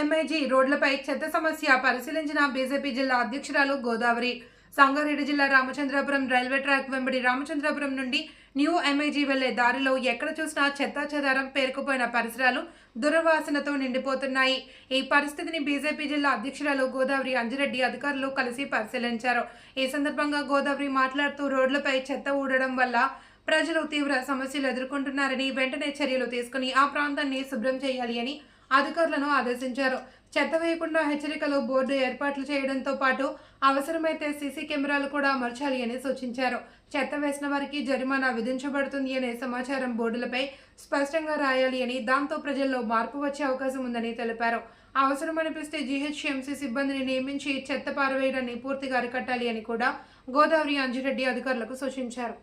MIG రోడ్లపై చెత్త సమస్య పరిశీలించిన బీజేపీ జిల్లా అధ్యక్షురాలు గోదావరి. సంగారెడ్డి జిల్లా రామచంద్రాపురం రైల్వే ట్రాక్ వెంబడి రామచంద్రాపురం నుండి న్యూ ఎంఐజీ వెళ్ళే దారిలో ఎక్కడ చూసినా చెత్తా చెదారం పేరుకుపోయిన పరిసరాలు దుర్వాసనతో నిండిపోతున్నాయి. ఈ పరిస్థితిని బీజేపీ జిల్లా అధ్యక్షురాలు గోదావరి అంజిరెడ్డి అధికారులు కలిసి పరిశీలించారు. ఈ సందర్భంగా గోదావరి మాట్లాడుతూ రోడ్లపై చెత్త ఊడడం వల్ల ప్రజలు తీవ్ర సమస్యలు ఎదుర్కొంటున్నారని వెంటనే చర్యలు తీసుకుని ఆ ప్రాంతాన్ని శుభ్రం చేయాలి అని అధికారులను ఆదేశించారు. చెత్త వేయకుండా హెచ్చరికలు బోర్డు ఏర్పాట్లు చేయడంతో పాటు అవసరమైతే సీసీ కెమెరాలు కూడా అమర్చాలి అని సూచించారు. చెత్త వేసిన వారికి జరిమానా విధించబడుతుంది అనే సమాచారం బోర్డులపై స్పష్టంగా రాయాలి అని దాంతో ప్రజల్లో మార్పు వచ్చే అవకాశం ఉందని తెలిపారు. అవసరం అనిపిస్తే జీహెచ్ఎంసీ సిబ్బందిని నియమించి చెత్త పారవేయడాన్ని పూర్తిగా అరికట్టాలి అని కూడా గోదావరి అంజిరెడ్డి అధికారులకు సూచించారు.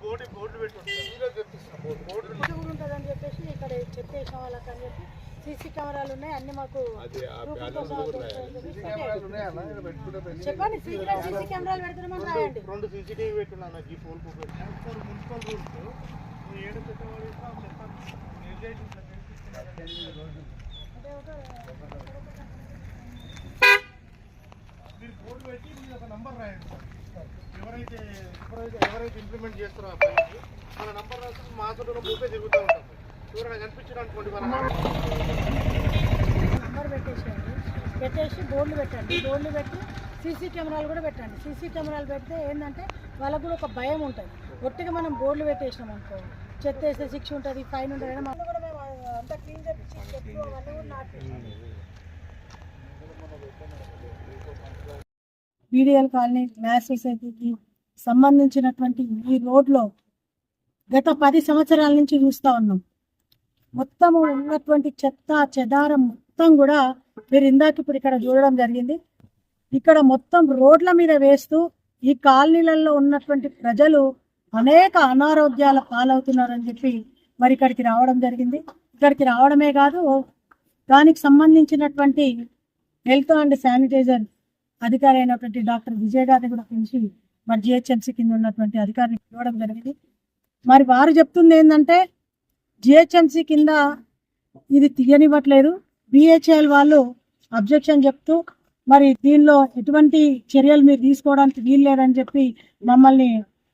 బోర్డు బోర్డు పెట్టి ఉంటుంది. బోర్డు బోర్డు ఉంటుందని చెప్పేసి ఇక్కడ చెత్త వేసిన అని చెప్పి సీసీ కెమెరాలు ఉన్నాయి అన్ని మాకు చెప్పండి సీసీ సీసీ కెమెరాలు పెడుతున్నామని రాయండి. రెండు సీసీటీవీ పెట్టున్నాను ఈ ఫోన్ మున్సిపల్ రూల్స్ ఏడు మీరు బోర్డు పెట్టి మీరు ఒక నంబర్ రాయండి. సార్. ఎవరైతే ఎవరైతే ఎవరైతే ఇంప్లిమెంట్ చేస్తారో ఆ పనికి వాళ్ళ నంబర్ మాతో మూపే తిరుగుతూ ఉంటాం నంబర్ పెట్టేసేయండి. పెట్టేసి బోర్డులు పెట్టండి. బోర్డులు పెట్టి సీసీ కెమెరాలు కూడా పెట్టండి. సీసీ కెమెరాలు పెడితే ఏంటంటే వాళ్ళకు కూడా ఒక భయం ఉంటుంది. ఒట్టిగా మనం బోర్డులు పెట్టేసినాం అనుకో చెత్త వేస్తే శిక్ష ఉంటుంది ఫైన్ ఉంటుంది అని మనం కూడా మేము అంతా క్లీన్ చేపించి చెట్లు అవన్నీ కూడా నాటిస్తాం బీడీఎల్ కాలనీ మ్యాథ్స్ సొసైటీకి సంబంధించినటువంటి ఈ రోడ్లో గత పది సంవత్సరాల నుంచి చూస్తూ ఉన్నాం. మొత్తం ఉన్నటువంటి చెత్త చెదారం మొత్తం కూడా మీరు ఇందాక ఇప్పుడు ఇక్కడ చూడడం జరిగింది. ఇక్కడ మొత్తం రోడ్ల మీద వేస్తూ ఈ కాలనీలలో ఉన్నటువంటి ప్రజలు అనేక అనారోగ్యాల పాలవుతున్నారని చెప్పి మరి ఇక్కడికి రావడం జరిగింది. ఇక్కడికి రావడమే కాదు దానికి సంబంధించినటువంటి హెల్త్ అండ్ శానిటైజర్ అధికారి అయినటువంటి డాక్టర్ విజయ్ గారిని కూడా పిలిచి మరి జిహెచ్ఎంసీ కింద ఉన్నటువంటి అధికారిని ఇవ్వడం జరిగింది. మరి వారు చెప్తుంది ఏంటంటే జిహెచ్ఎంసీ కింద ఇది తీయనివ్వట్లేదు. బిహెచ్ఎల్ వాళ్ళు అబ్జెక్షన్ చెప్తూ మరి దీనిలో ఎటువంటి చర్యలు మీరు తీసుకోవడానికి వీలు లేదని చెప్పి మమ్మల్ని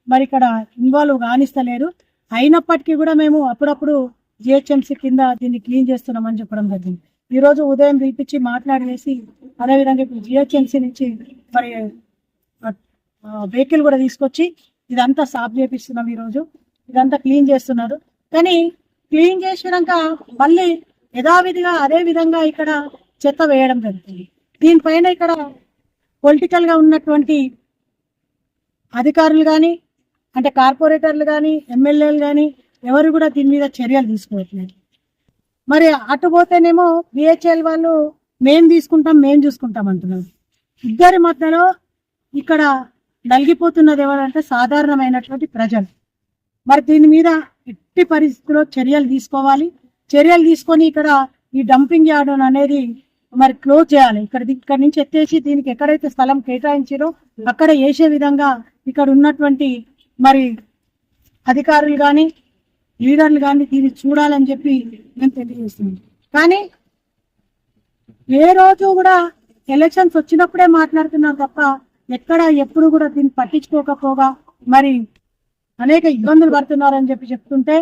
మరి ఇక్కడ ఇన్వాల్వ్ కానిస్తలేరు. అయినప్పటికీ కూడా మేము అప్పుడప్పుడు జిహెచ్ఎంసీ కింద దీన్ని క్లీన్ చేస్తున్నామని చెప్పడం జరిగింది. ఈ రోజు ఉదయం పిలిపించి మాట్లాడేసి అదేవిధంగా ఇప్పుడు జిహెచ్ఎంసీ నుంచి మరి వెహికల్ కూడా తీసుకొచ్చి ఇదంతా సాఫ్ చేపిస్తున్నాం ఈరోజు. ఇదంతా క్లీన్ చేస్తున్నారు. కానీ క్లీన్ చేసినాక మళ్ళీ యథావిధిగా అదే విధంగా ఇక్కడ చెత్త వేయడం జరుగుతుంది. దీనిపైన ఇక్కడ పొలిటికల్గా ఉన్నటువంటి అధికారులు కానీ అంటే కార్పొరేటర్లు కానీ ఎమ్మెల్యేలు కానీ ఎవరు కూడా దీని మీద చర్యలు తీసుకోవట్లేదు. మరి అటు పోతేనేమో బిహెచ్ఎల్ వాళ్ళు మేం తీసుకుంటాం మేం చూసుకుంటాం అంటున్నారు. ఇద్దరి మధ్యలో ఇక్కడ నలిగిపోతున్నది ఎవరంటే సాధారణమైనటువంటి ప్రజలు. మరి దీని మీద ఎట్టి పరిస్థితుల్లో చర్యలు తీసుకోవాలి. చర్యలు తీసుకొని ఇక్కడ ఈ డంపింగ్ యార్డ్ అనేది మరి క్లోజ్ చేయాలి. ఇక్కడ ఇక్కడ నుంచి ఎత్తేసి దీనికి ఎక్కడైతే స్థలం కేటాయించారో అక్కడ వేసే విధంగా ఇక్కడ ఉన్నటువంటి మరి అధికారులు కానీ లీడర్లు కానీ దీన్ని చూడాలని చెప్పి నేను తెలియజేస్తున్నాను. కానీ ఏ రోజు కూడా ఎలక్షన్స్ వచ్చినప్పుడే మాట్లాడుతున్నారు తప్ప ఎక్కడ ఎప్పుడు కూడా దీన్ని పట్టించుకోకపోగా మరి అనేక ఇబ్బందులు పడుతున్నారని చెప్పి చెప్తుంటే